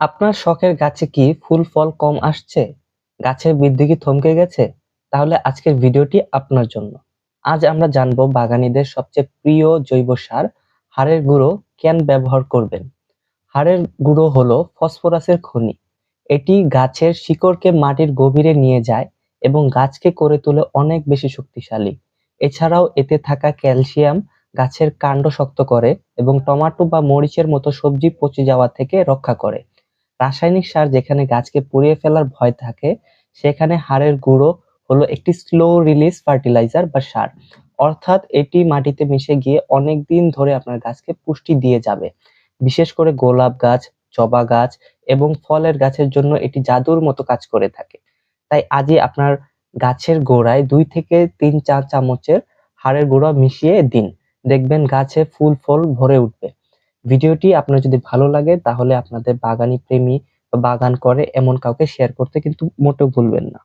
আপনার শখের গাছে কি ফুল, ফল কম আসছে? গাছের বৃদ্ধি কি থমকে গেছে? তাহলে আজকের ভিডিওটি আপনার জন্য। আজ আমরা জানব বাগানীদের সবচেয়ে প্রিয় জৈব সার, হাড়ের গুঁড়ো কেন ব্যবহার করবেন। হাড়ের গুঁড়ো হলো ফসফরাসের খনি। এটি গাছের শিকড়কে মাটির গভীরে নিয়ে যায় এবং গাছকে করে তোলে অনেক বেশি শক্তিশালী। এছাড়াও এতে থাকা ক্যালসিয়াম গাছের কাণ্ড শক্ত করে এবং টমাটো বা মরিচের মতো সবজি পচে যাওয়া থেকে রক্ষা করে। রাসায়নিক সার যেখানে গাছকে পুড়িয়ে ফেলার ভয় থাকে, সেখানে হাড়ের গুঁড়ো হলো একটি স্লো রিলিজ ফার্টিলাইজার বা সার। অর্থাৎ এটি মাটিতে মিশে গিয়ে অনেক দিন ধরে আপনার গাছকে পুষ্টি দিয়ে যাবে। বিশেষ করে গোলাপ গাছ, জবা গাছ এবং ফলের গাছের জন্য এটি জাদুর মতো কাজ করে থাকে। তাই আজই আপনার গাছের গোড়ায় দুই থেকে তিন চার চামচের হাড়ের গুঁড়া মিশিয়ে দিন। দেখবেন গাছে ফুল ফল ভরে উঠবে। ভিডিওটি আপনার যদি ভালো লাগে, তাহলে আপনাদের বাগানি প্রেমী বা বাগান করে এমন কাউকে শেয়ার করতে কিন্তু মোটেও ভুলবেন না।